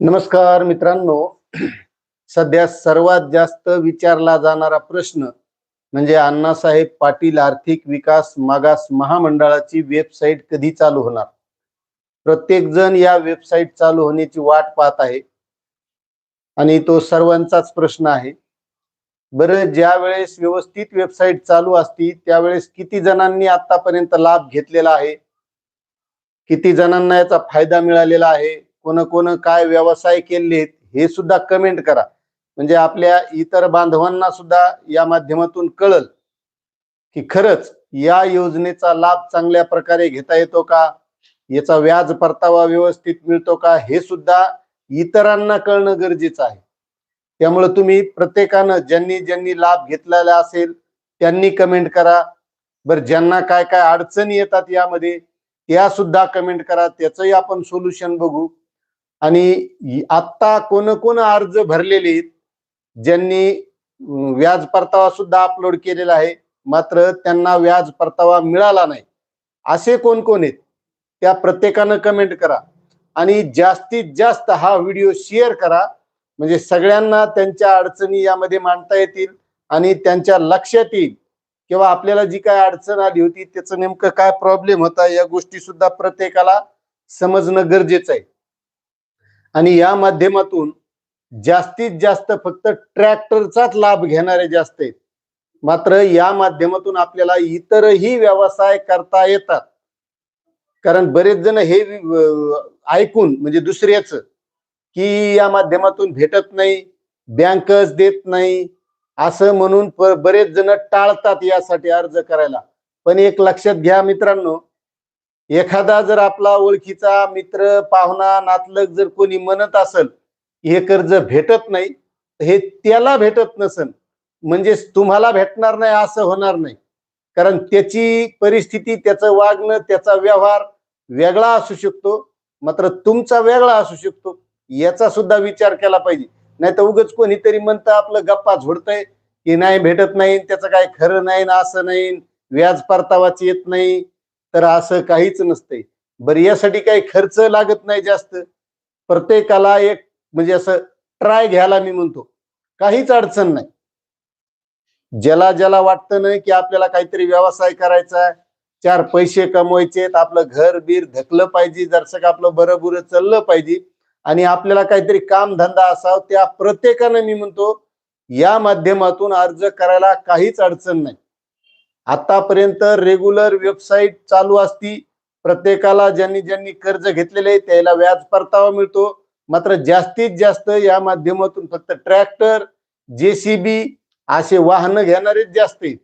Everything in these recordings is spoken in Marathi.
नमस्कार मित्रांनो. सध्या सर्वात जास्त विचारला जाणारा प्रश्न म्हणजे अण्णासाहेब पाटील आर्थिक विकास मागास महामंडळाची वेबसाईट कधी चालू होणार? प्रत्येक जण या वेबसाईट चालू होण्याची वाट पाहत आहे. आणि तो सर्वांचाच प्रश्न आहे. बरं ज्या वेळेस व्यवस्थित वेबसाईट चालू असती त्यावेळेस किती जणांनी आतापर्यंत लाभ घेतलेला आहे? किती जणांना याचा फायदा मिळालेला आहे? कोण कोण काय व्यवसाय केलेत हे सुद्धा कमेंट करा. म्हणजे आपल्या इतर बांधवांना सुद्धा या माध्यमातून कळल की खरंच या योजनेचा लाभ चांगल्या प्रकारे घेता येतो का? याचा व्याज परतावा व्यवस्थित मिळतो का? हे सुद्धा इतरांना कळणं गरजेचं आहे. त्यामुळे तुम्ही प्रत्येकानं ज्यांनी ज्यांनी लाभ घेतलेला असेल त्यांनी कमेंट करा. बरं ज्यांना काय काय अडचणी येतात यामध्ये त्या सुद्धा कमेंट करा. त्याचंही आपण सोल्युशन बघू. आणि आता कोण कोण अर्ज भरलेले आहेत ज्यांनी व्याज परतावा सुद्धा अपलोड केलेला आहे मात्र त्यांना व्याज परतावा मिळाला नाही. असे कोण कोण आहेत? त्या प्रत्येकानं कमेंट करा आणि जास्तीत जास्त हा व्हिडिओ शेअर करा. म्हणजे सगळ्यांना त्यांच्या अडचणी यामध्ये मांडता येतील आणि त्यांच्या लक्षात येईल किंवा आपल्याला जी काय अडचण आली होती त्याचं नेमकं काय प्रॉब्लेम होता या गोष्टी सुद्धा प्रत्येकाला समजणं गरजेचं आहे. आणि या माध्यमातून जास्तीत जास्त फक्त ट्रॅक्टरचाच लाभ घेणारे जास्त आहेत मात्र या माध्यमातून आपल्याला इतरही व्यवसाय करता येतात. कारण बरेच जण हे ऐकून म्हणजे दुसऱ्याच की या माध्यमातून भेटत नाही बँकच देत नाही असं म्हणून बरेच जण टाळतात यासाठी अर्ज करायला. पण एक लक्षात घ्या मित्रांनो एखादा जर आपला ओळखीचा मित्र पाहुणा नातलग जर कोणी म्हणत असेल हे कर्ज भेटत नाही हे त्याला भेटत नसन म्हणजे तुम्हाला भेटणार नाही असं होणार नाही. कारण त्याची परिस्थिती त्याचं वागणं त्याचा व्यवहार वेगळा असू शकतो. मात्र तुमचा वेगळा असू शकतो. याचा सुद्धा विचार केला पाहिजे. नाही तर उगच कोणीतरी म्हणतं आपलं गप्पा झोडतंय की नाही भेटत नाही त्याचं काय खरं नाही ना असं नाही व्याज परतावाच येत नाही. तर असं काहीच नसतंय. बरं यासाठी काही खर्च लागत नाही जास्त. प्रत्येकाला एक म्हणजे असं ट्राय घ्यायला मी म्हणतो. काहीच अडचण नाही. ज्याला ज्याला वाटतं नाही की आपल्याला काहीतरी व्यवसाय करायचा चार पैसे कमवायचे आपलं घर बीर धकलं पाहिजे जरसं का आपलं बरं चाललं पाहिजे आणि आपल्याला काहीतरी काम धंदा असावं त्या प्रत्येकानं मी म्हणतो या माध्यमातून अर्ज करायला काहीच अडचण नाही. आतापर्यंत रेग्युलर वेबसाईट चालू असती. प्रत्येकाला ज्यांनी ज्यांनी कर्ज घेतलेले आहे त्याला व्याज परतावा मिळतो. मात्र जास्तीत जास्त या माध्यमातून फक्त ट्रॅक्टर जेसीबी असे वाहनं घेणारेच जास्त आहेत.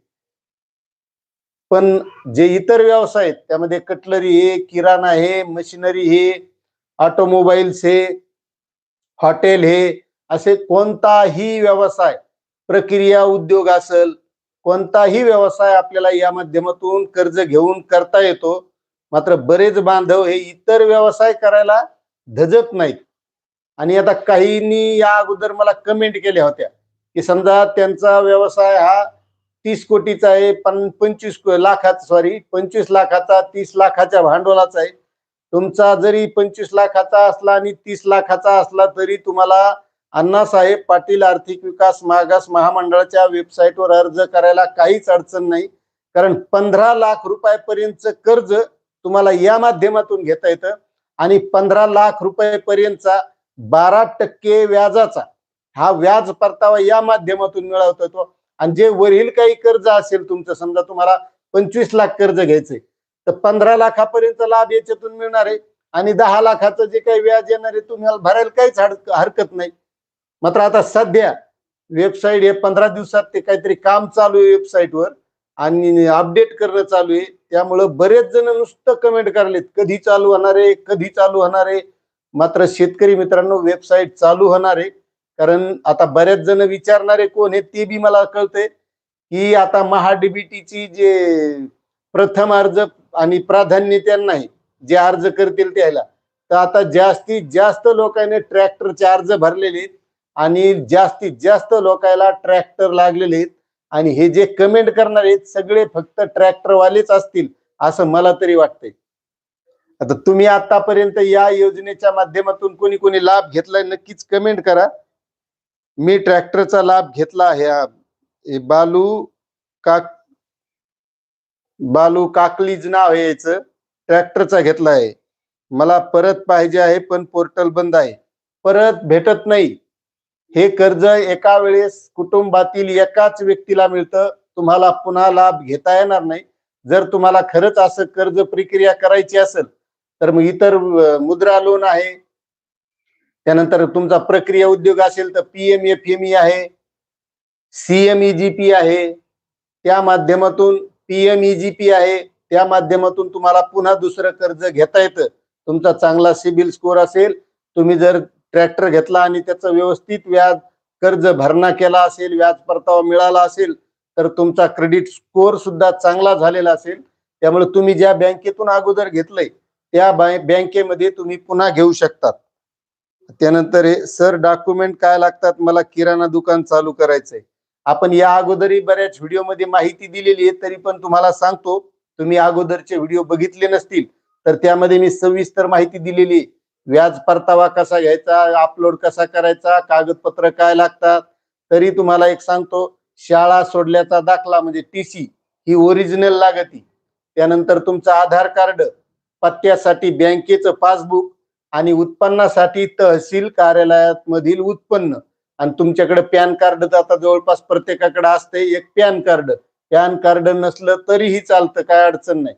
पण जे इतर व्यवसाय आहेत त्यामध्ये कटलरी हे किराणा हे मशिनरी हे ऑटोमोबाईल्स हे हॉटेल हे असे कोणताही व्यवसाय प्रक्रिया उद्योग असेल कोणताही व्यवसाय आपल्याला या माध्यमातून कर्ज घेऊन करता येतो. मात्र बरेच बांधव हे इतर व्यवसाय करायला धजत नाहीत. आणि आता काहींनी या अगोदर मला कमेंट केल्या होत्या. की समजा त्यांचा व्यवसाय हा तीस कोटीचा आहे पण पंचवीस को- लाखाचा सॉरी पंचवीस लाखाचा तीस लाखाच्या भांडवलाचा आहे. तुमचा जरी पंचवीस लाखाचा असला आणि तीस लाखाचा असला तरी तुम्हाला अण्णासाहेब पाटील आर्थिक विकास मागास महामंडळाच्या वेबसाईटवर अर्ज करायला काहीच अडचण नाही. कारण पंधरा लाख रुपयापर्यंतचं कर्ज तुम्हाला या माध्यमातून घेता येतं. आणि पंधरा लाख रुपयेपर्यंतचा बारा टक्के व्याजाचा हा व्याज परतावा या माध्यमातून मिळवता येतो. आणि जे वरील काही कर्ज असेल तुमचं समजा तुम्हाला पंचवीस लाख कर्ज घ्यायचंय तर पंधरा लाखापर्यंत लाभ याच्यातून मिळणार आहे. आणि दहा लाखाचं जे काही व्याज येणार आहे तुम्हाला भरायला काहीच हरकत नाही. मात्र आता सध्या वेबसाईट हे पंधरा दिवसात ते काहीतरी काम चालू आहे वेबसाईटवर आणि अपडेट करणं चालू आहे. त्यामुळं बरेच जण नुसतं कमेंट करलेत कधी चालू होणार आहे कधी चालू होणार आहे. मात्र शेतकरी मित्रांनो वेबसाईट चालू होणार आहे. कारण आता बरेच जण विचारणारे कोण आहेत ते बी मला कळतंय की आता महाडीबीटीची जे प्रथम अर्ज आणि प्राधान्य त्यांना आहे जे अर्ज करतील त्याला. तर आता जास्तीत जास्त लोकांनी ट्रॅक्टरचे अर्ज भरलेले आहेत. आणि जास्तीत जास्त लोकायला ट्रॅक्टर लागलेले आहेत. आणि हे जे कमेंट करणार आहेत सगळे फक्त ट्रॅक्टरवालेच असतील असं मला तरी वाटतंय. आता तुम्ही आतापर्यंत या योजनेच्या माध्यमातून कोणी कोणी लाभ घेतलाय नक्कीच कमेंट करा. मी ट्रॅक्टरचा लाभ घेतला आहे. बालू काक बालू काकलीज नाव आहे याचं. ट्रॅक्टरचा घेतला आहे. मला परत पाहिजे आहे पण पोर्टल बंद आहे. परत भेटत नाही. हे कर्ज एका वेळेस कुटुंबातील एकाच व्यक्तीला मिळतं. तुम्हाला पुन्हा लाभ घेता येणार नाही. जर तुम्हाला खरंच असं कर्ज प्रक्रिया करायची असेल तर मग इतर मुद्रा लोन आहे. त्यानंतर तुमचा प्रक्रिया उद्योग असेल तर पीएम एफ एम ई आहे. सीएमईजीपी आहे. त्या माध्यमातून पीएमईजीपी पी आहे. त्या माध्यमातून तुम्हाला पुन्हा दुसरं कर्ज घेता येतं. तुमचा चांगला सिबिल स्कोर असेल. तुम्ही जर ट्रॅक्टर घेतला आणि त्याचं व्यवस्थित व्याज कर्ज भरणा केला असेल व्याज परतावा मिळाला असेल तर तुमचा क्रेडिट स्कोर सुद्धा चांगला झालेला असेल. त्यामुळे तुम्ही ज्या बँकेतून अगोदर घेतलंय त्या बँकेमध्ये तुम्ही पुन्हा घेऊ शकतात. त्यानंतर हे सर डॉक्युमेंट काय लागतात? मला किराणा दुकान चालू करायचंय. आपण या अगोदरही बऱ्याच व्हिडिओमध्ये माहिती दिलेली आहे तरी पण तुम्हाला सांगतो तुम्ही अगोदरचे व्हिडिओ बघितले नसतील तर त्यामध्ये मी सविस्तर माहिती दिलेली आहे. व्याज परतावा कसा घ्यायचा अपलोड कसा करायचा कागदपत्र काय लागतात तरी तुम्हाला एक सांगतो शाळा सोडल्याचा दाखला म्हणजे टी सी ही ओरिजिनल लागती. त्यानंतर तुमचं आधार कार्ड पत्त्यासाठी बँकेचं पासबुक आणि उत्पन्नासाठी तहसील कार्यालयात मधील उत्पन्न. आणि तुमच्याकडे पॅन कार्ड तर आता जवळपास प्रत्येकाकडे असते एक पॅन कार्ड. पॅन कार्ड नसलं तरीही चालतं काय अडचण नाही.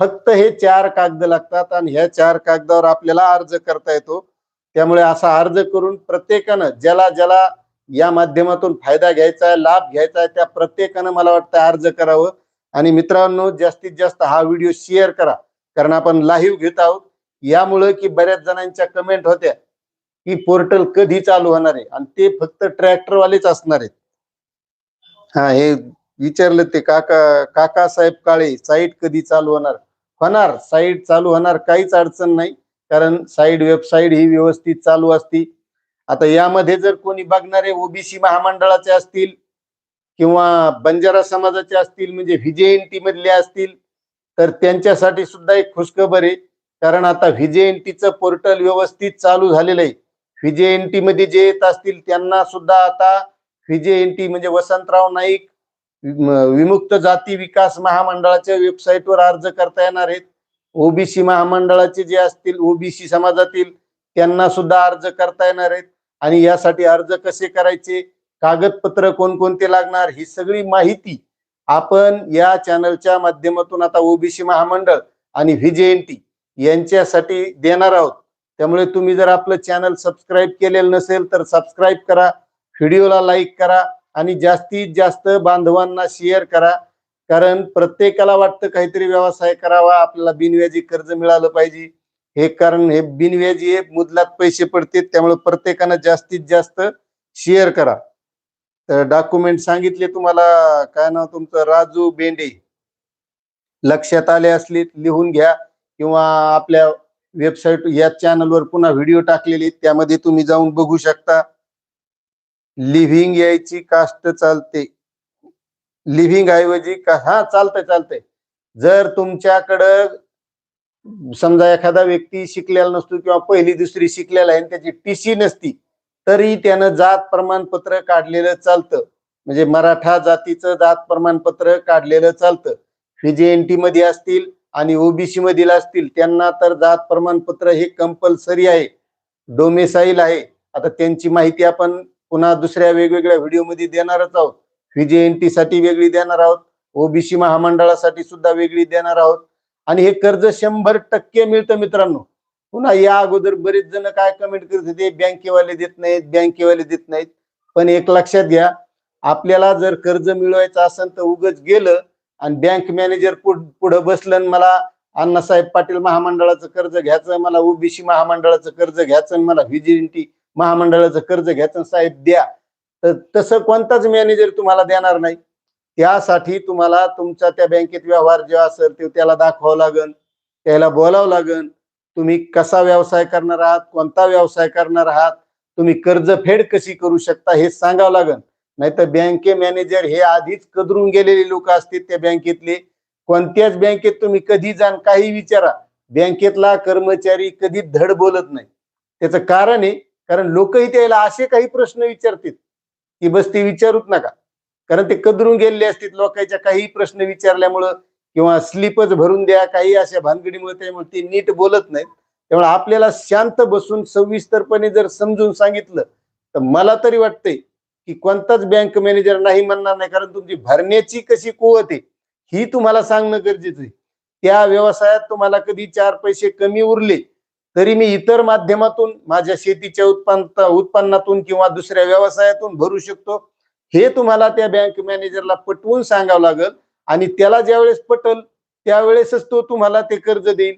फक्त हे चार कागद लागतात आणि ह्या चार कागदावर आपल्याला अर्ज करता येतो. त्यामुळे असा अर्ज करून प्रत्येकानं ज्याला ज्याला या माध्यमातून फायदा घ्यायचा आहे लाभ घ्यायचा आहे त्या प्रत्येकानं मला वाटतं अर्ज करावं. आणि मित्रांनो जास्तीत जास्त हा व्हिडिओ शेअर करा. कारण आपण लाईव्ह घेत आहोत. यामुळे की बऱ्याच जणांच्या कमेंट होत्या की पोर्टल कधी चालू होणार आहे? आणि ते फक्त ट्रॅक्टरवालेच असणार आहेत. हा हे विचारलं ते काका काका साहेब काळे साईट कधी चालू होणार? होणार. साईट चालू होणार काहीच अडचण नाही. कारण साईट वेबसाईट ही व्यवस्थित चालू असती. आता यामध्ये जर कोणी बघणारे ओबीसी महामंडळाचे असतील किंवा बंजारा समाजाचे असतील म्हणजे व्हीजेएनटी मधले असतील तर त्यांच्यासाठी सुद्धा एक खुशखबर आहे. कारण आता व्हीजेएनटीचं पोर्टल व्यवस्थित चालू झालेलं आहे. व्हीजेएनटी मध्ये जे येत असतील त्यांना सुद्धा आता व्हीजेएनटी म्हणजे वसंतराव नाईक विमुक्त जाती विकास महामंडळाच्या वेबसाईटवर अर्ज करता येणार आहेत. ओबीसी महामंडळाचे जे असतील ओबीसी समाजातील त्यांना सुद्धा अर्ज करता येणार आहेत. आणि यासाठी अर्ज कसे करायचे कागदपत्र कोणकोणते लागणार ही सगळी माहिती आपण या चॅनलच्या माध्यमातून आता ओबीसी महामंडळ आणि व्हीजेएनटी यांच्यासाठी देणार आहोत. त्यामुळे तुम्ही जर आपलं चॅनल सबस्क्राईब केलेलं नसेल तर सबस्क्राईब करा. व्हिडिओला लाईक करा. आणि जास्तीत जास्त बांधवांना शेअर करा. कारण प्रत्येकाला वाटतं काहीतरी व्यवसाय करावा आपल्याला बिनव्याजी कर्ज मिळालं पाहिजे. हे कारण हे बिनव्याजी हे मुदलात पैसे पडतात त्यामुळे प्रत्येकानं जास्तीत जास्त शेअर करा. तर डॉक्युमेंट सांगितले तुम्हाला काय नाव तुमचं? राजू बेंडे. लक्षात आले असले लिहून घ्या. किंवा आपल्या वेबसाईट या चॅनलवर पुन्हा व्हिडिओ टाकलेले त्यामध्ये तुम्ही जाऊन बघू शकता. लिव्हिंग यायची कास्ट चालते. लिव्हिंग ऐवजी का हा चालतंय चालतंय. जर तुमच्याकडं समजा एखादा व्यक्ती शिकलेला नसतो किंवा पहिली दुसरी शिकलेला आहे आणि त्याची टीसी नसती तरी त्यानं जात प्रमाणपत्र काढलेलं चालतं. म्हणजे मराठा जातीचं जात प्रमाणपत्र काढलेलं चालतं. व्हीजेएनटी मध्ये असतील आणि ओबीसी मधील असतील त्यांना तर जात प्रमाणपत्र हे कंपल्सरी आहे. डोमेसाईल आहे. आता त्यांची माहिती आपण पुन्हा दुसऱ्या वेगवेगळ्या व्हिडिओमध्ये देणारच आहोत. व्हीजेएनटी साठी वेगळी देणार आहोत. ओबीसी महामंडळासाठी सुद्धा वेगळी देणार आहोत. आणि हे कर्ज शंभर टक्के मिळतं मित्रांनो. पुन्हा या अगोदर बरेच जण काय कमेंट करत होते बँकेवाले देत नाहीत बँकेवाले देत नाहीत. पण एक लक्षात घ्या आपल्याला जर कर्ज मिळवायचं असेल तर उगच गेलं आणि बँक मॅनेजर पुढं बसलं आणि मला अण्णासाहेब पाटील महामंडळाचं कर्ज घ्यायचं मला ओबीसी महामंडळाचं कर्ज घ्यायचं आणि मला व्हीजीएनटी महामंडळाचं कर्ज घ्यायचं साहेब द्या. तर तसं कोणताच मॅनेजर तुम्हाला देणार नाही. त्यासाठी तुम्हाला तुमचा त्या बँकेत व्यवहार जेव्हा असेल ते त्याला दाखवावं लागेल त्याला बोलावं लागेल तुम्ही कसा व्यवसाय करणार आहात कोणता व्यवसाय करणार आहात तुम्ही कर्ज फेड कशी करू शकता हे सांगावं लागेल नाहीतर बँके मॅनेजर हे आधीच कदरून गेलेले लोक असतील त्या बँकेतले. कोणत्याच बँकेत तुम्ही कधी जाण काही विचारा. बँकेतला कर्मचारी कधी धड बोलत नाही. त्याचं कारण आहे कारण लोकही त्याला असे काही प्रश्न विचारतील की बस ते विचारूच नका. कारण ते कदरून गेलेले असतील लोकांच्या काही प्रश्न विचारल्यामुळं किंवा स्लिपच भरून द्या काही अशा भानगडीमुळे त्यामुळे ते नीट बोलत नाहीत. त्यामुळे आपल्याला शांत बसून सविस्तरपणे जर समजून सांगितलं तर मला तरी वाटतंय की कोणताच बँक मॅनेजर नाही म्हणणार नाही. कारण तुमची भरण्याची कशी कुवत आहे ही तुम्हाला सांगणं गरजेचं आहे. त्या व्यवसायात तुम्हाला कधी चार पैसे कमी उरले तरी मी इतर माध्यमातून माझ्या शेतीच्या उत्पन्न उत्पन्नातून किंवा दुसऱ्या व्यवसायातून भरू शकतो. हे तुम्हाला त्या बँक मॅनेजरला पटवून सांगावं लागल. आणि त्याला ज्यावेळेस पटल त्यावेळेसच तो तुम्हाला ते कर्ज देईल.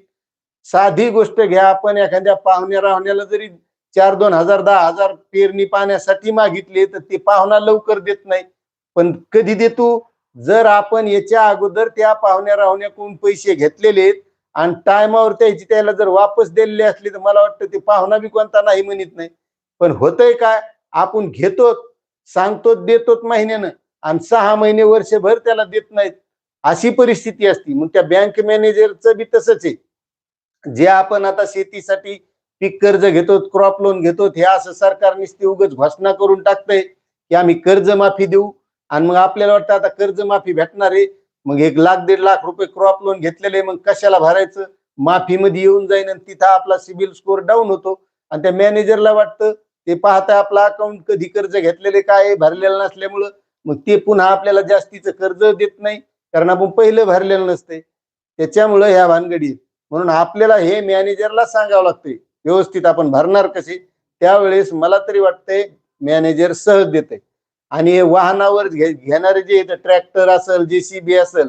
साधी गोष्ट घ्या आपण एखाद्या पाहुण्या राहण्याला जरी चार दोन हजार दहा हजार पेरणी पाण्यासाठी मागितले तर ते पाहुणा लवकर देत नाही. पण कधी देतो? जर आपण याच्या अगोदर त्या पाहुण्या राहण्याकडून पैसे घेतलेले आहेत आणि टायमावर त्याची त्याला जर वापस दिलेली असली तर मला वाटतं ते पाहुणा बी कोणता नाही म्हणत नाही. पण होतंय काय? आपण घेतो सांगतो देतो महिन्यानं आणि सहा महिने वर्षभर त्याला देत नाहीत. अशी परिस्थिती असती. मग त्या बँक मॅनेजरचं बी तसंच आहे. जे आपण आता शेतीसाठी पीक कर्ज घेतो क्रॉप लोन घेतो हे असं सरकार निस्ती उगच घोषणा करून टाकतंय की आम्ही कर्जमाफी देऊ. आणि मग आपल्याला वाटतं आता कर्जमाफी भेटणार आहे. मग एक लाख दीड लाख रुपये क्रॉप लोन घेतलेले मग कशाला भरायचं? माफीमध्ये येऊन जाईन आणि तिथं आपला सिबिल स्कोअर डाऊन होतो. आणि त्या मॅनेजरला वाटतं ते पाहता आपला अकाउंट कधी कर्ज घेतलेले काय भरलेलं नसल्यामुळं मग ते पुन्हा आपल्याला जास्तीचं कर्ज देत नाही कारण आपण पहिलं भरलेलं नसते त्याच्यामुळं ह्या भानगडी म्हणून आपल्याला हे मॅनेजरला सांगावं लागतंय व्यवस्थित आपण भरणार कसे? त्यावेळेस मला तरी वाटतंय मॅनेजर सहज देते आणि हे वाहनावर घे घेणारे जे ट्रॅक्टर असेल जेसीबी असेल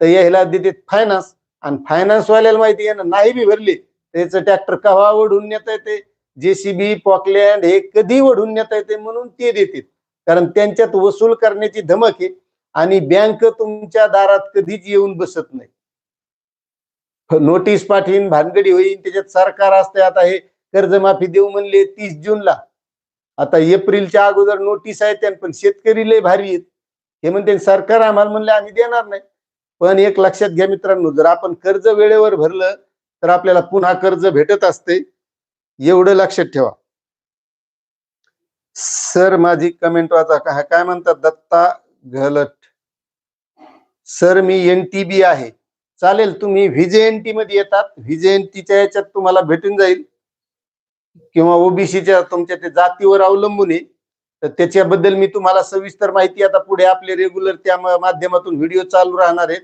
तर याला देते फायनान्स आणि फायनान्स वाल्याला माहिती आहे ना नाही बी भरली त्याचं ट्रॅक्टर कवा ओढून नेता येते? जेसीबी पॉकलँड हे कधी ओढून नेता येते म्हणून ते देतील कारण त्यांच्यात वसूल करण्याची धमक आहे. आणि बँक तुमच्या दारात कधीच येऊन बसत नाही. नोटीस पाठवीन भानगडी होईल त्याच्यात सरकार असते आता हे कर्जमाफी देऊ म्हणले तीस जूनला. आता एप्रिलच्या अगोदर नोटीस आहे त्यां पण शेतकरी लय भारी आहेत. हे म्हणते सरकार आम्हाला म्हणले आम्ही देणार नाही. पण एक लक्षात घ्या मित्रांनो जर आपण कर्ज वेळेवर भरलं तर आपल्याला पुन्हा कर्ज भेटत असते. एवढं लक्षात ठेवा. सर माझी कमेंट वाचा. काय काय म्हणतात? दत्ता घलट. सर मी एनटीबी आहे. चालेल तुम्ही व्हिजे एन टी मध्ये येतात. व्हिजे एन टीच्या याच्यात तुम्हाला भेटून जाईल. किंवा ओबीसीच्या तुमच्या ते जातीवर अवलंबून आहे तर त्याच्याबद्दल मी तुम्हाला सविस्तर माहिती आता पुढे आपले रेग्युलर त्या माध्यमातून व्हिडिओ चालू राहणार आहेत.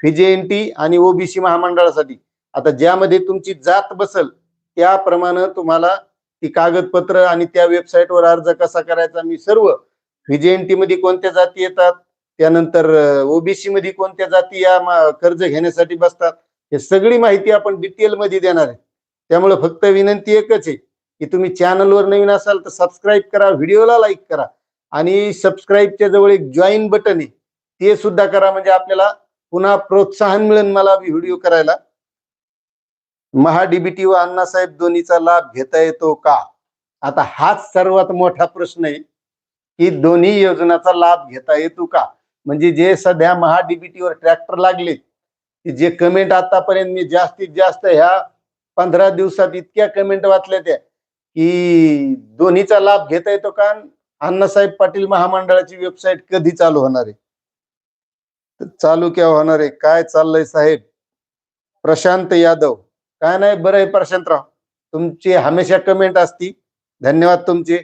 व्हीजेएनटी आणि ओबीसी महामंडळासाठी. आता ज्यामध्ये तुमची जात बसल त्याप्रमाणे तुम्हाला ती कागदपत्र आणि त्या वेबसाईटवर अर्ज कसा करायचा मी सर्व व्हीजेएनटी मध्ये कोणत्या जाती येतात त्यानंतर ओबीसी मध्ये कोणत्या जाती या कर्ज घेण्यासाठी बसतात हे सगळी माहिती आपण डिटेलमध्ये देणार आहे. त्यामुळे फक्त विनंती एकच आहे की तुम्ही चॅनलवर नवीन असाल तर सबस्क्राईब करा व्हिडिओला लाईक करा. आणि सबस्क्राईबच्या जवळ एक जॉईन बटन आहे ते सुद्धा करा म्हणजे आपल्याला पुन्हा प्रोत्साहन मिळेल मला व्हिडिओ करायला. महाडीबीटी व अण्णासाहेब दोन्हीचा लाभ घेता येतो का? आता हाच सर्वात मोठा प्रश्न आहे की दोन्ही योजनाचा लाभ घेता येतो का? म्हणजे जे सध्या महाडीबीटीवर ट्रॅक्टर लागले की जे कमेंट आतापर्यंत मी जास्तीत जास्त ह्या पंधरा दिवसात इतक्या कमेंट वाचल्या त्या की दोन्हीचा लाभ घेता येतो का? अण्णासाहेब पाटील महामंडळाची वेबसाईट कधी चालू होणार आहे? तर चालू केव्हा होणार आहे? काय चाललंय साहेब? प्रशांत यादव. काय नाही बरं आहे प्रशांतराव. तुमची हमेशा कमेंट असती. धन्यवाद तुमचे.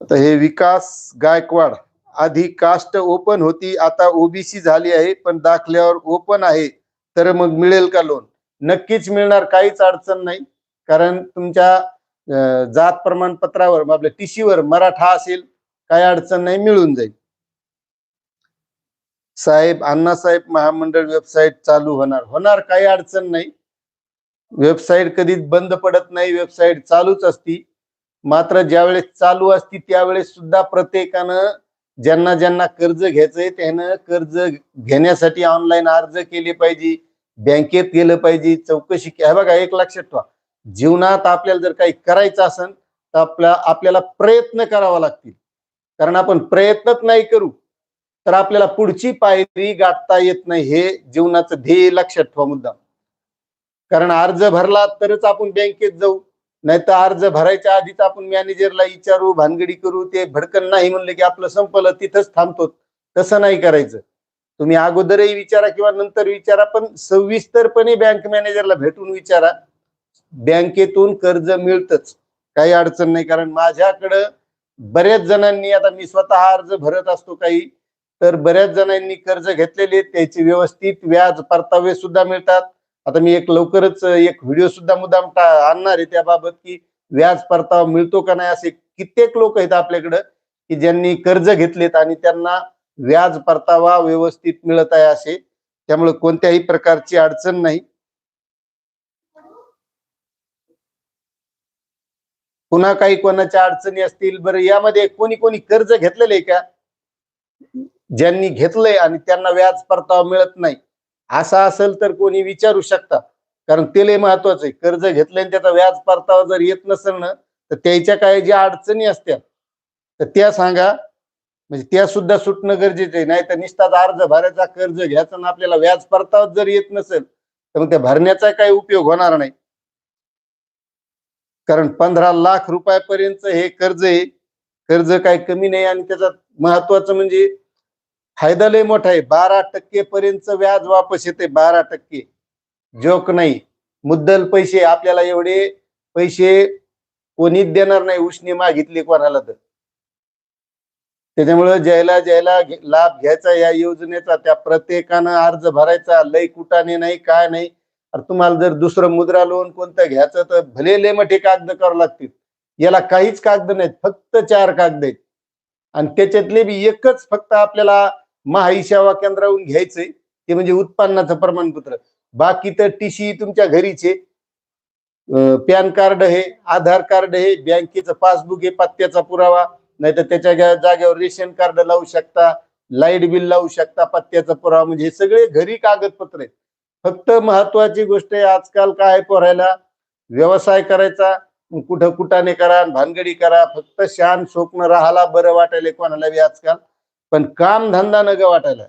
आता हे विकास गायकवाड. आधी कास्ट ओपन होती आता ओबीसी झाली आहे पण दाखल्यावर ओपन आहे. तर मग मिळेल का लोन नक्कीच मिळणार काहीच अडचण नाही. कारण तुमच्या जात प्रमाणपत्रावर आपल्या टीसीवर मराठा असेल काही अडचण नाही मिळून जाईल. साहेब अण्णासाहेब महामंडळ वेबसाईट चालू होणार. होणार काही अडचण नाही. वेबसाईट कधीच बंद पडत नाही वेबसाईट चालूच असती. मात्र ज्यावेळेस चालू असती त्यावेळेस सुद्धा प्रत्येकानं ज्यांना ज्यांना कर्ज घ्यायचंय त्यानं कर्ज घेण्यासाठी ऑनलाईन अर्ज केले पाहिजे. बँकेत गेलं पाहिजे चौकशी हे बघा एक लक्षात ठेवा. जीवनात आपल्याला जर काही करायचं असेल तर आपल्या आपल्याला प्रयत्न करावा लागतील. कारण आपण प्रयत्नच नाही करू तर आपल्याला पुढची पायरी गाठता येत नाही हे जीवनाचं ध्येय लक्षात ठेवा मुद्दा कारण अर्ज भरला तरच आपण बँकेत जाऊ नाही तर अर्ज भरायच्या आधीच आपण मॅनेजरला विचारू भानगडी करू ते भडकन नाही म्हणलं की आपलं संपलं तिथंच थांबतो. तसं नाही करायचं. तुम्ही अगोदरही विचारा किंवा नंतर विचारा पण सविस्तरपणे बँक मॅनेजरला भेटून विचारा बँकेतून कर्ज मिळतच. काही अडचण नाही कारण माझ्याकडं बऱ्याच जणांनी आता मी स्वतः अर्ज भरत असतो काही तर बऱ्याच जणांनी कर्ज घेतलेले त्याचे व्यवस्थित व्याज परतावे सुद्धा मिळतात. आता मी एक लवकरच एक व्हिडिओ सुद्धा मुद्दाम टा- आणणार आहे त्याबाबत की व्याज परतावा मिळतो का नाही असे कित्येक लोक आहेत आपल्याकडं की ज्यांनी कर्ज घेतलेत आणि त्यांना व्याज परतावा व्यवस्थित मिळत आहे असे. त्यामुळे कोणत्याही प्रकारची अडचण नाही. पुन्हा काही कोणाच्या अडचणी असतील बरं यामध्ये कोणी कोणी कर्ज घेतलेले आहे का? ज्यांनी घेतलंय आणि त्यांना व्याज परतावा मिळत नाही. असा असेल तर कोणी विचारू शकता. कारण ते लय महत्वाचं आहे. कर्ज घेतलंय आणि त्याचा व्याज परतावा जर येत नसेल ना तर त्याच्या काही ज्या अडचणी असत्या तर त्या सांगा. म्हणजे त्या सुद्धा सुटणं गरजेचं आहे. नाही तर निस्ताच अर्ज भरायचा कर्ज घ्यायचा आणि आपल्याला व्याज परतावा जर येत नसेल तर मग त्या भरण्याचा काही उपयोग होणार नाही. कारण पंधरा लाख रुपयापर्यंत हे कर्ज आहे. कर्ज काही कमी नाही आणि त्याचा महत्वाचं म्हणजे फायदा लय मोठा आहे. बारा टक्के पर्यंत व्याज वापस येते बारा टक्के. जोक नाही. मुद्दल पैसे आपल्याला एवढे पैसे कोणीच देणार नाही. उष्णी मागितली कोणाला तर. त्याच्यामुळं ज्याला ज्याला लाभ घ्यायचा या योजनेचा त्या प्रत्येकानं अर्ज भरायचा. लय कुटाने नाही काय नाही. तुम्हाला जर दुसरं मुद्रा लोन कोणतं घ्यायचं तर भले लेमठे कागद करावं लागतील. याला काहीच कागद नाहीत फक्त चार कागद आहेत. आणि त्याच्यातले बी एकच फक्त आपल्याला महाई सेवा केंद्रावरून घ्यायचंय. ते म्हणजे उत्पन्नाचं प्रमाणपत्र. बाकी तर टीसी तुमच्या घरीचे पॅन कार्ड हे आधार कार्ड हे बँकेचं पासबुक हे पत्त्याचा पुरावा. नाही तर त्याच्या जागेवर रेशन कार्ड लावू शकता लाइट बिल लावू शकता पत्त्याचा पुरावा. म्हणजे हे सगळे घरी कागदपत्र आहेत. फक्त महत्वाची गोष्ट आहे आजकाल काय पोरायला? व्यवसाय करायचा कुठं कुटाने करा भानगडी करा फक्त शान स्वप्न राहायला बरं वाटायला कोणाला बी आजकाल. पण काम धंदा नग वाटायला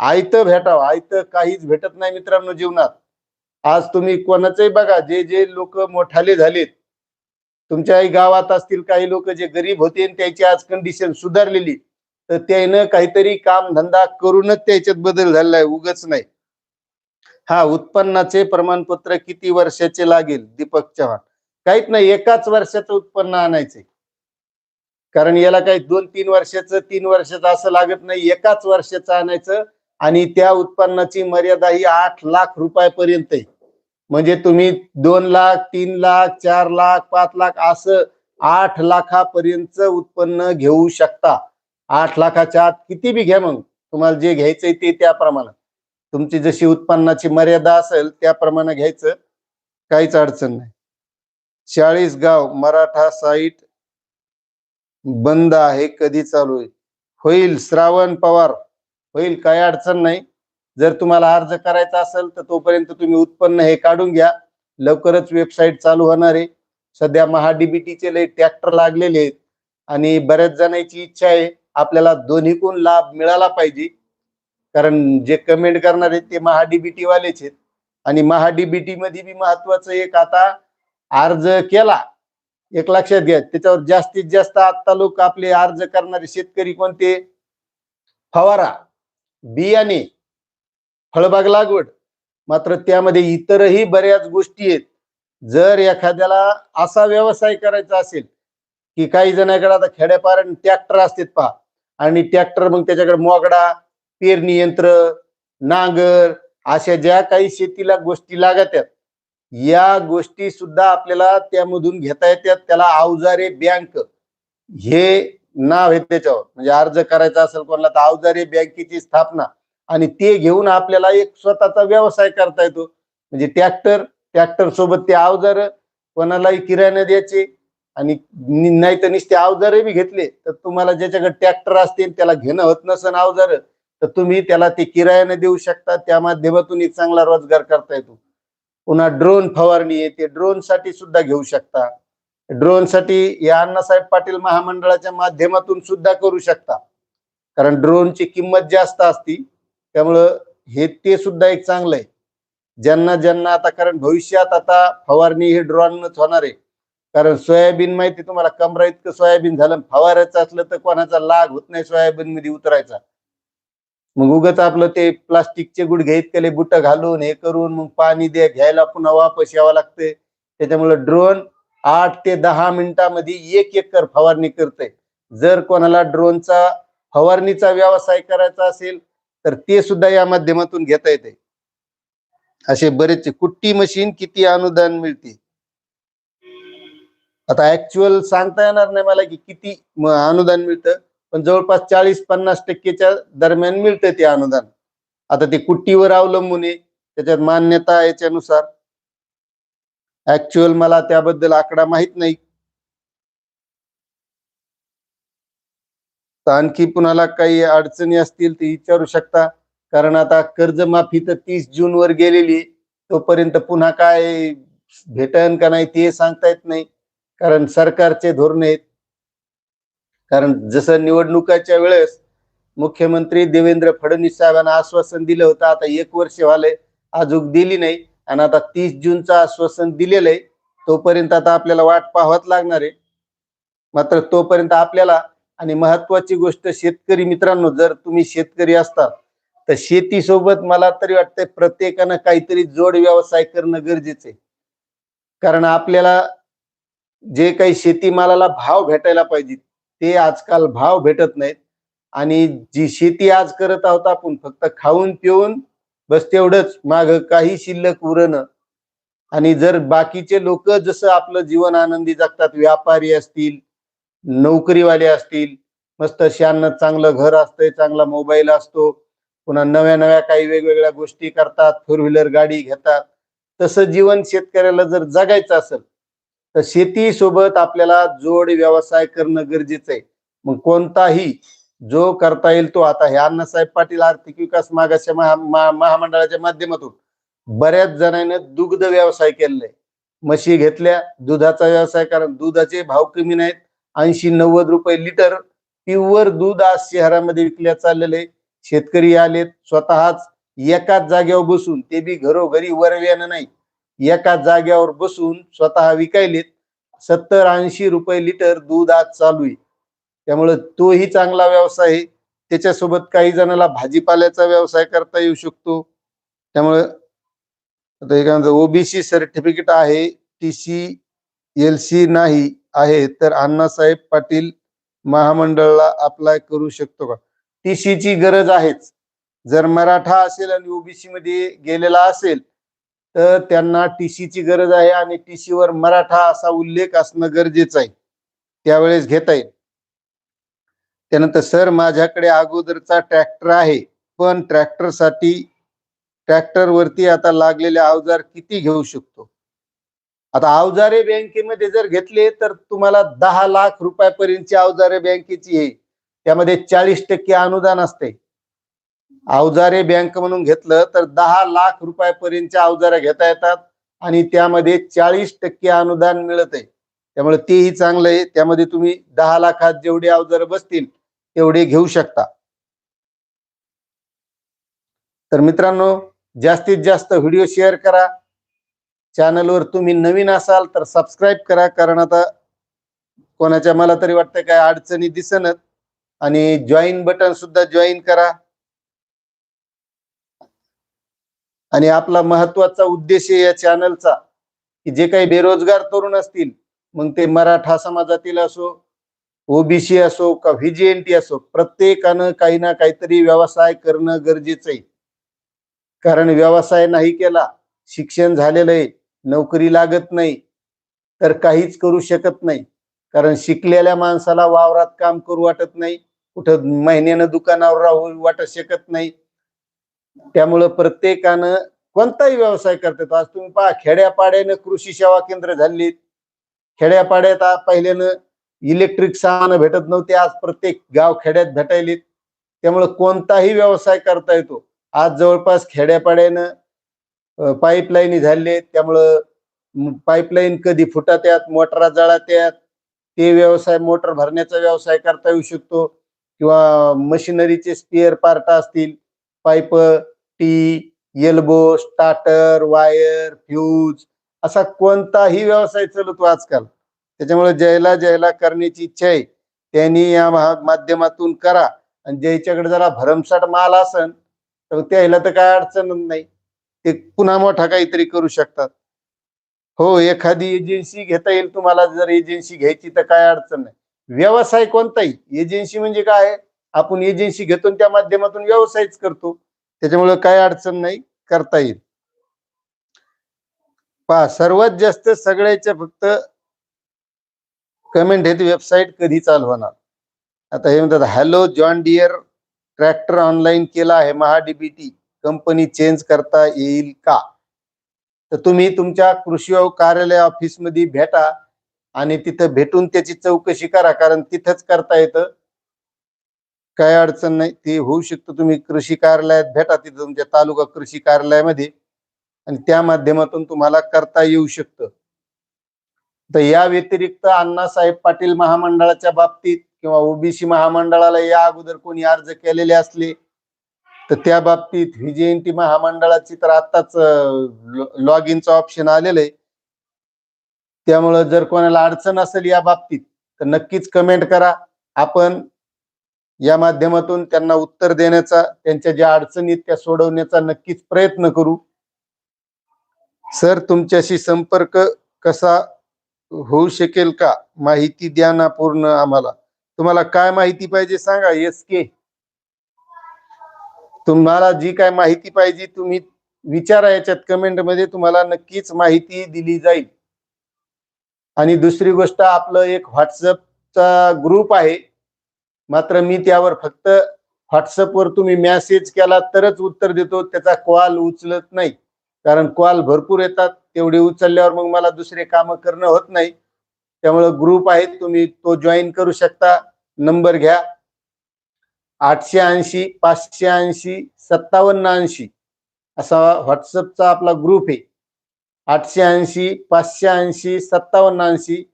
आयतं भेटावं आयतं काहीच भेटत नाही मित्रांनो जीवनात. आज तुम्ही कोणाचंही बघा जे जे लोक मोठाले झालेत तुमच्याही गावात असतील काही लोक जे गरीब होते आणि त्याची आज कंडिशन सुधारलेली तर त्यानं काहीतरी काम धंदा करूनच त्याच्यात बदल झालेला आहे उगच नाही. हा उत्पन्नाचे प्रमाणपत्र किती वर्षाचे लागेल? दीपक चव्हाण. काहीच नाही एकाच वर्षाचं उत्पन्न आणायचे कारण याला काही दोन तीन वर्षाचं तीन वर्षाचं असं लागत नाही. एकाच वर्षाचं आणायचं आणि त्या उत्पन्नाची मर्यादा ही आठ लाख रुपयापर्यंत आहे. म्हणजे तुम्ही दोन लाख तीन लाख चार लाख पाच लाख असं आठ लाखापर्यंत उत्पन्न घेऊ शकता. आठ लाखाच्या आत किती बी घ्या मग. तुम्हाला जे घ्यायचंय ते त्याप्रमाणे तुमची जशी उत्पन्नाची मर्यादा असेल त्याप्रमाणे घ्यायचं. काहीच अडचण नाही. चाळीस गाव मराठा साईट बंद आहे कधी चालू आहे? होईल श्रावण पवार. होईल काही अडचण नाही. जर तुम्हाला अर्ज करायचा असेल तर तोपर्यंत तुम्ही उत्पन्न हे काढून घ्या. लवकरच वेबसाईट चालू होणार आहे. सध्या महाडीबीटीचे लय ट्रॅक्टर लागलेले आहेत. आणि बऱ्याच जणांची इच्छा आहे आपल्याला दोन्हीकून लाभ मिळाला पाहिजे. कारण जे कमेंट करणार आहेत ते महाडीबीटी वालेच आहेत. आणि महाडीबीटी मध्ये बी महत्वाचं एक आता अर्ज केला एक लक्षात घ्या त्याच्यावर जास्तीत जास्त आता लोक आपले अर्ज करणारे शेतकरी कोणते? फवारा बियाणे फळबाग लागवड. मात्र त्यामध्ये इतरही बऱ्याच गोष्टी आहेत. जर एखाद्याला असा व्यवसाय करायचा असेल की काही जणांकडे आता खेड्यापाड्यात ट्रॅक्टर असतात पहा. आणि ट्रॅक्टर मग त्याच्याकडे मोगडा पेरणी यंत्र नांगर अशा ज्या काही शेतीला गोष्टी लागत्यात या गोष्टी सुद्धा आपल्याला त्यामधून घेता येतात त्याला अवजारे बँक हे नाव आहे त्याच्यावर. म्हणजे अर्ज करायचा असेल कोणाला तर अवजारे बँकेची स्थापना आणि ते घेऊन आपल्याला एक स्वतःचा व्यवसाय करता येतो. म्हणजे ट्रॅक्टर ट्रॅक्टर सोबत ते अवजार कोणालाही किराणा द्यायचे आणि नाही तर नुसते अवजारे बी घेतले तर तुम्हाला ज्याच्याकडे ट्रॅक्टर असतील त्याला घेणं होत नसेल अवजार. तर तुम्ही त्याला ते किरायाने देऊ शकता. त्या माध्यमातून एक चांगला रोजगार करता येतो. पुन्हा ड्रोन फवारणी आहे. ते ड्रोनसाठी सुद्धा घेऊ शकता. ड्रोनसाठी या अण्णासाहेब पाटील महामंडळाच्या माध्यमातून सुद्धा करू शकता. कारण ड्रोनची किंमत जास्त असती. त्यामुळं हे ते सुद्धा एक चांगलं आहे. ज्यांना ज्यांना आता कारण भविष्यात आता फवारणी हे ड्रोनच होणार आहे. कारण सोयाबीन माहिती तुम्हाला कमरा इतकं सोयाबीन झालं फवारायचं असलं तर कोणाचा लाग होत नाही सोयाबीन मध्ये उतरायचा. मग उगच आपलं ते प्लास्टिकचे गुडघे इतकले बुट घालून हे करून मग पाणी दे घ्यायला पुन्हा वापस यावं लागतंय. त्याच्यामुळे ड्रोन आठ ते दहा मिनिटामध्ये एक एकर फवारणी करते जर कोणाला ड्रोनचा फवारणीचा व्यवसाय करायचा असेल तर ते सुद्धा या माध्यमातून घेता येते असे बरेचसे कुट्टी मशीन किती अनुदान मिळते? आता ऍक्च्युअल सांगता येणार नाही मला की किती अनुदान मिळतं. पण जवळपास चाळीस पन्नास टक्केच्या दरम्यान मिळतं ते अनुदान. आता ते कुट्टीवर अवलंबून आहे. त्याच्यात मान्यता याच्यानुसार. ऍक्च्युअल मला त्याबद्दल आकडा माहीत नाही. तर आणखी कुणाला काही अडचणी असतील ते विचारू शकता. कारण आता कर्जमाफी तर तीस जून वर गेलेली तोपर्यंत पुन्हा काय भेटन का नाही ते सांगता येत नाही. कारण सरकारचे धोरण आहेत. कारण जसं निवडणुकाच्या वेळेस मुख्यमंत्री देवेंद्र फडणवीस साहेबांना आश्वासन दिलं होतं आता एक वर्ष झालंय अजून दिली नाही आणि आता तीस जूनचं आश्वासन दिलेलं आहे तोपर्यंत आता आपल्याला वाट पाहावंच लागणार आहे. मात्र तोपर्यंत आपल्याला आणि महत्वाची गोष्ट शेतकरी मित्रांनो जर तुम्ही शेतकरी असता तर शेतीसोबत मला तरी वाटतंय प्रत्येकानं काहीतरी जोड व्यवसाय करणं गरजेचं आहे. कारण आपल्याला जे काही शेतीमालाला भाव भेटायला पाहिजे ते आजकाल भाव भेटत नाहीत. आणि जी शेती आज करत आहोत आपण फक्त खाऊन पिऊन बस तेवढंच माग काही शिल्लक उरणं आणि जर बाकीचे लोक जसं आपलं जीवन आनंदी जगतात व्यापारी असतील नोकरीवाले असतील मस्त शान चांगलं घर असतंय चांगला मोबाईल असतो पुन्हा नव्या नव्या काही वेगवेगळ्या गोष्टी करतात फोर व्हीलर गाडी घेतात तसं जीवन शेतकऱ्याला जर जगायचं असेल तर शेतीसोबत आपल्याला जोड व्यवसाय करणं गरजेचं आहे. मग कोणताही जो करता येईल तो आता हे अण्णासाहेब पाटील आर्थिक विकास मागासच्या महा महामंडळाच्या माध्यमातून बऱ्याच जणांनी दुग्ध व्यवसाय केलेला. आहे म्हशी घेतल्या दुधाचा व्यवसाय कारण दुधाचे भाव कमी नाहीत. ऐंशी नव्वद रुपये लिटर प्युअर दूध आज शहरामध्ये विकल्या चाललेले. शेतकरी आलेत स्वतःच एकाच जागेवर बसून ते बी घरोघरी वरव्यानं नाही. एका जाग्यावर बसून स्वतः विकायलेत. सत्तर ऐंशी रुपये लिटर दूध आज चालू आहे. त्यामुळे तोही चांगला व्यवसाय आहे. त्याच्यासोबत काही जणांना भाजीपाल्याचा व्यवसाय करता येऊ शकतो. त्यामुळे आता ओबीसी सर्टिफिकेट आहे टी सी एल सी नाही आहे तर अण्णासाहेब पाटील महामंडळाला अप्लाय करू शकतो का? टी ची गरज आहेच. जर मराठा असेल आणि ओबीसी मध्ये गेलेला असेल त्यांना टीसीची ची गरज आहे आणि टीसीवर वर मराठा असा उल्लेख असणं गरजेचं आहे. त्यावेळेस घेता येईल. त्यानंतर सर माझ्याकडे अगोदरचा ट्रॅक्टर आहे पण ट्रॅक्टरसाठी ट्रॅक्टर वरती आता लागलेले अवजार किती घेऊ शकतो? आता अवजारे बँकेमध्ये जर घेतले तर तुम्हाला दहा लाख रुपयापर्यंतची अवजारे बँकेची आहे त्यामध्ये चाळीस टक्के अनुदान असते अवजारे बँक म्हणून घेतलं तर दहा लाख रुपयापर्यंतच्या अवजारे घेता येतात आणि त्यामध्ये चाळीस टक्के अनुदान मिळत आहे त्यामुळे तेही चांगलं आहे. त्यामध्ये तुम्ही दहा लाखात जेवढे अवजार बसतील तेवढे घेऊ शकता. तर मित्रांनो जास्तीत जास्त व्हिडिओ शेअर करा. चॅनलवर तुम्ही नवीन असाल तर सबस्क्राईब करा कारण आता कोणाच्या मला तरी वाटतं काय अडचणी दिसनच आणि जॉईन बटन सुद्धा जॉईन करा. आणि आपला महत्त्वाचा उद्देश आहे या चॅनलचा की जे काही बेरोजगार तरुण असतील मग ते मराठा समाजातील असो ओबीसी असो का व्हीजीएनटी असो प्रत्येकानं काही ना काहीतरी व्यवसाय करणं गरजेचं आहे. कारण व्यवसाय नाही केला शिक्षण झालेलं आहे नोकरी लागत नाही तर काहीच करू शकत नाही. कारण शिकलेल्या माणसाला वावरात काम करू वाटत नाही कुठं महिन्यानं दुकानावर राहू वाटत शकत नाही त्यामुळं प्रत्येकानं कोणताही व्यवसाय करतात आज तुम्ही पहा खेड्यापाड्यानं कृषी सेवा केंद्र झालीत खेड्यापाड्यात पहिल्यानं इलेक्ट्रिक सामान भेटत नव्हते. आज प्रत्येक गाव खेड्यात भेटायलीत त्यामुळं कोणताही व्यवसाय करता येतो. आज जवळपास खेड्यापाड्यानं पाईपलाईन झाले. त्यामुळं पाईपलाईन कधी फुटात्यात यात मोटरा जळात्यात ते व्यवसाय मोटर भरण्याचा व्यवसाय करता येऊ शकतो. किंवा मशिनरीचे स्पेअर पार्ट असतील. Pipe tee elbow starter wire fuse असा कोणताही व्यवसाय चालतो आजकाल. त्याच्यामुळे ज्याला ज्याला करण्याची इच्छा आहे त्यांनी या माध्यमातून करा. आणि ज्याच्याकडे जरा भरमसाठ माल असन तर त्याला तर काय अडचण नाही. ते पुन्हा मोठा काहीतरी करू शकतात. हो एखादी एजन्सी घेता येईल तुम्हाला. जर एजन्सी घ्यायची तर काय अडचण नाही. व्यवसाय कोणताही. एजन्सी म्हणजे काय? आहे? आपण एजन्सी घेतो त्या माध्यमातून व्यवसायच करतो. त्याच्यामुळे काय अडचण नाही करता येईल. पहा सर्वात जास्त सगळ्याच्या फक्त कमेंट येते वेबसाईट कधी चालू होणार? आता हे म्हणतात hello John Deere tractor online केला आहे महाडीबीटी कंपनी चेंज करता येईल का? तर तुम्ही तुमच्या कृषी कार्यालय ऑफिसमध्ये भेटा आणि तिथं भेटून त्याची चौकशी करा कारण तिथंच करता येतं. काय अडचण नाही ते होऊ शकतं. तुम्ही कृषी कार्यालयात भेटा तिथं तुमच्या तालुका कृषी कार्यालयामध्ये. आणि त्या माध्यमातून तुम्हाला करता येऊ शकतं. तर या व्यतिरिक्त अण्णासाहेब पाटील महामंडळाच्या बाबतीत किंवा ओबीसी महामंडळाला या अगोदर कोणी अर्ज केलेले असले तर त्या बाबतीत व्हीजेएनटी महामंडळाची तर आताच लॉग इनचं ऑप्शन आलेलं आहे. त्यामुळं जर कोणाला अडचण असेल या बाबतीत तर नक्कीच कमेंट करा. आपण या माध्यमातून त्यांना उत्तर देण्याचा त्यांच्या ज्या अडचणी त्या सोडवण्याचा नक्कीच प्रयत्न करू. सर तुमच्याशी संपर्क कसा होऊ शकेल का? माहिती द्या ना पूर्ण आम्हाला. तुम्हाला काय माहिती पाहिजे सांगा एस के. तुम्हाला जी काय माहिती पाहिजे तुम्ही विचारा याच्यात कमेंटमध्ये तुम्हाला नक्कीच माहिती दिली जाईल. आणि दुसरी गोष्ट आपलं एक व्हॉट्सअपचा ग्रुप आहे. मात्र मी त्यावर फक्त व्हॉट्सअपवर तुम्ही मेसेज केला तरच उत्तर देतो. त्याचा कॉल उचलत नाही. कारण कॉल भरपूर येतात. तेवढे उचलल्यावर मग मला दुसरे काम करणं होत नाही. त्यामुळे ग्रुप आहे तुम्ही तो जॉईन करू शकता. नंबर घ्या. आठशे ऐंशी पाचशे ऐंशी सत्तावन्न ऐंशी. असा व्हॉट्सअपचा आपला ग्रुप आहे. आठशे ऐंशी पाचशे ऐंशी सत्तावन्न ऐंशी.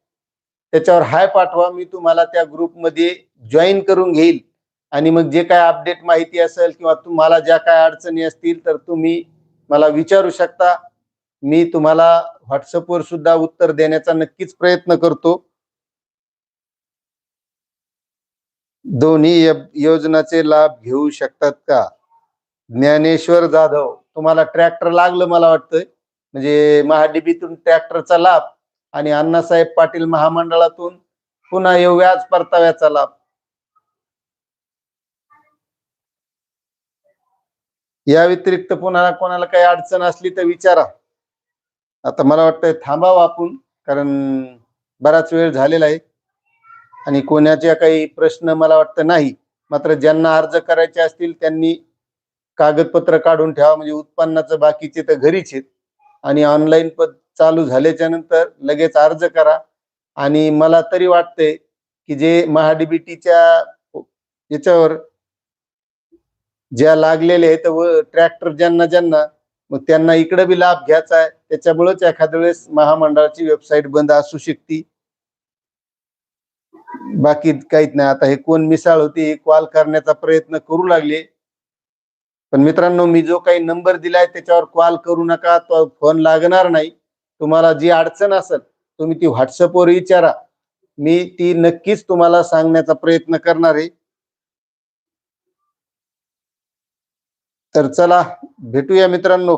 त्याच्यावर हाय पाठवा मी तुम्हाला त्या ग्रुपमध्ये जॉईन करून घेईल. आणि मग जे काय अपडेट माहिती असेल किंवा तुम्हाला ज्या काय अडचणी असतील तर तुम्ही मला विचारू शकता. मी तुम्हाला व्हॉट्सअपवर सुद्धा उत्तर देण्याचा नक्कीच प्रयत्न करतो. दोन्ही योजनाचे लाभ घेऊ शकतात का? ज्ञानेश्वर जाधव तुम्हाला ट्रॅक्टर लागलं मला वाटतंय. म्हणजे महाडीबीतून ट्रॅक्टरचा लाभ. आणि अण्णासाहेब पाटील महामंडळातून पुन्हा येऊ व्याज परताव्याचा लाभ. या व्यतिरिक्त पुन्हा कोणाला काही अडचण असली तर विचारा. आता मला वाटतंय थांबावं आपण कारण बराच वेळ झालेला आहे. आणि कोणाच्या काही प्रश्न मला वाटतं नाही. मात्र ज्यांना अर्ज करायचे असतील त्यांनी कागदपत्र काढून ठेवा म्हणजे उत्पन्नाचं बाकीचे तर घरीच आहेत. आणि ऑनलाईन पद चालू झाल्याच्यानंतर लगेच अर्ज करा. आणि मला तरी वाटतंय की जे महाडीबीटीच्या याच्यावर ज्या लागलेले आहेत व ट्रॅक्टर ज्यांना ज्यांना मग त्यांना इकडे बी लाभ घ्यायचा आहे. त्याच्यामुळेच एखाद्या वेळेस महामंडळाची वेबसाईट बंद असू शकते. बाकी काहीच नाही. आता हे कोण मिसाळ होती हे कॉल करण्याचा प्रयत्न करू लागले. पण मित्रांनो मी जो काही नंबर दिलाय त्याच्यावर कॉल करू नका. तो फोन लागणार नाही. तुम्हाला जी अडचण असेल तुम्ही ती व्हॉट्सअपवर विचारा. मी ती नक्कीच तुम्हाला सांगण्याचा प्रयत्न करणार आहे. तर चला भेटूया मित्रांनो.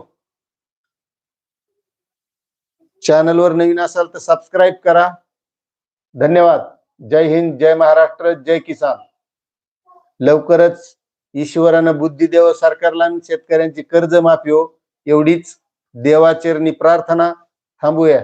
चॅनलवर नवीन असाल तर सबस्क्राईब करा. धन्यवाद. जय हिंद जय महाराष्ट्र जय किसान. लवकरच ईश्वरानं बुद्धी देव सरकारला आणि शेतकऱ्यांची कर्ज माफी हो. एवढीच देवाचरणी प्रार्थना. Kambu ya?